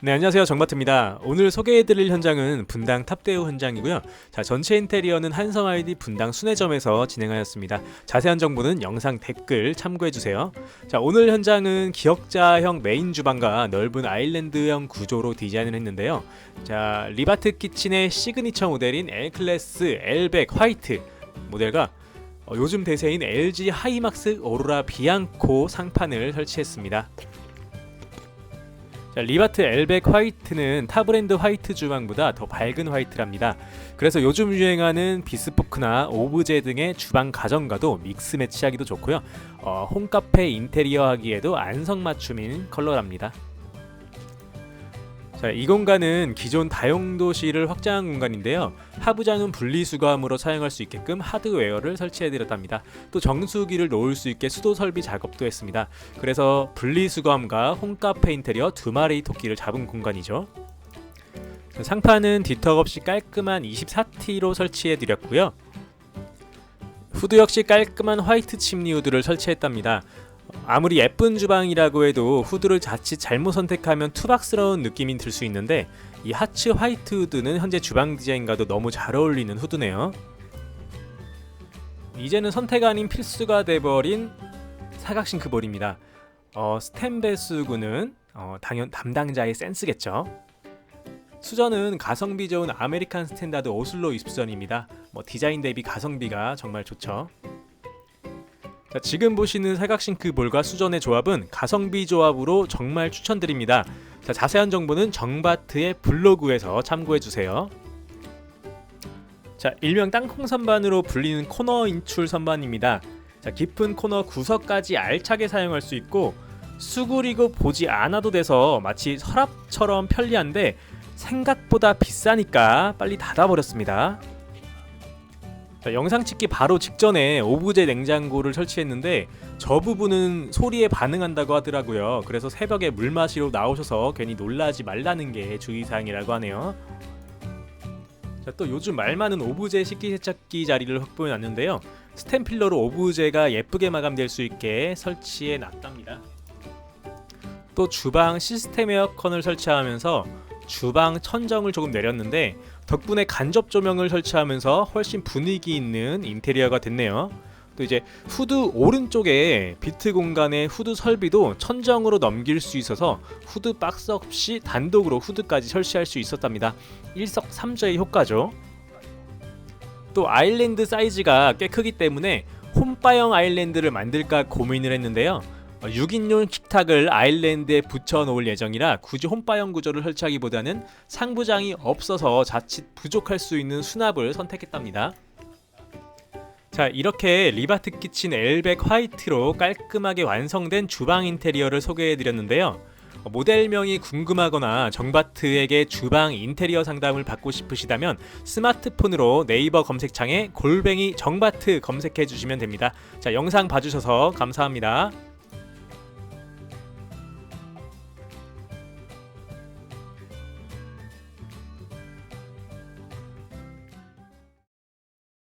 네, 안녕하세요. 정마트입니다. 오늘 소개해드릴 현장은 분당 탑대우 현장이고요. 자, 전체 인테리어는 한성 아이디 분당 순회점에서 진행하였습니다. 자세한 정보는 영상 댓글 참고해주세요. 자, 오늘 현장은 기역자형 메인 주방과 넓은 아일랜드형 구조로 디자인을 했는데요. 자, 리바트 키친의 시그니처 모델인 L클래스 L백 화이트 모델과 어, 요즘 대세인 LG 하이막스 오로라 비앙코 상판을 설치했습니다. 자, 리바트 엘백 화이트는 타 브랜드 화이트 주방보다 더 밝은 화이트랍니다. 그래서 요즘 유행하는 비스포크나 오브제 등의 주방 가전과도 믹스 매치하기도 좋고요. 어, 홈카페 인테리어 하기에도 안성맞춤인 컬러랍니다. 자, 이 공간은 기존 다용도실을 확장한 공간인데요. 하부장은 분리수거함으로 사용할 수 있게끔 하드웨어를 설치해드렸답니다. 또 정수기를 놓을 수 있게 수도 설비 작업도 했습니다. 그래서 분리수거함과 홈카페 인테리어 두 마리 토끼를 잡은 공간이죠. 자, 상판은 뒤턱 없이 깔끔한 24T로 설치해드렸고요. 후드 역시 깔끔한 화이트 침리 후드를 설치했답니다. 아무리 예쁜 주방이라고 해도 후드를 자칫 잘못 선택하면 투박스러운 느낌이 들 수 있는데 이 하츠 화이트 후드는 현재 주방 디자인과도 너무 잘 어울리는 후드네요. 이제는 선택 아닌 필수가 돼버린 사각 싱 크볼입니다. 어, 배수구는 어, 당연 담당자의 센스겠죠. 수전은 가성비 좋은 아메리칸 스탠다드 오슬로 입수전입니다. 뭐 디자인 대비 가성비가 정말 좋죠. 자, 지금 보시는 사각 싱크 볼과 수전의 조합은 가성비 조합으로 정말 추천드립니다. 자, 자세한 정보는 정바트의 블로그에서 참고해 주세요. 자, 일명 땅콩 선반으로 불리는 코너 인출 선반입니다. 자, 깊은 코너 구석까지 알차게 사용할 수 있고 수그리고 보지 않아도 돼서 마치 서랍처럼 편리한데 생각보다 비싸니까 빨리 닫아버렸습니다. 자, 영상 찍기 바로 직전에 오브제 냉장고를 설치했는데 저 부분은 소리에 반응한다고 하더라고요. 그래서 새벽에 물 마시러 나오셔서 괜히 놀라지 말라는 게 주의사항이라고 하네요. 자, 또 요즘 말 많은 오브제 식기세척기 자리를 확보해 놨는데요. 스탬필러로 오브제가 예쁘게 마감될 수 있게 설치해 놨답니다. 또 주방 시스템 에어컨을 설치하면서 주방 천정을 조금 내렸는데 덕분에 간접 조명을 설치하면서 훨씬 분위기 있는 인테리어가 됐네요. 또 이제 후드 오른쪽에 비트 공간의 후드 설비도 천정으로 넘길 수 있어서 후드 박스 없이 단독으로 후드까지 설치할 수 있었답니다. 일석삼조의 효과죠. 또 아일랜드 사이즈가 꽤 크기 때문에 홈바형 아일랜드를 만들까 고민을 했는데요. 6인용 식탁을 아일랜드에 붙여 놓을 예정이라 굳이 홈바형 구조를 설치하기보다는 상부장이 없어서 자칫 부족할 수 있는 수납을 선택했답니다. 자 이렇게 리바트 키친 엘백 화이트로 깔끔하게 완성된 주방 인테리어를 소개해드렸는데요. 모델명이 궁금하거나 정바트에게 주방 인테리어 상담을 받고 싶으시다면 스마트폰으로 네이버 검색창에 골뱅이 정바트 검색해 주시면 됩니다. 자 영상 봐주셔서 감사합니다.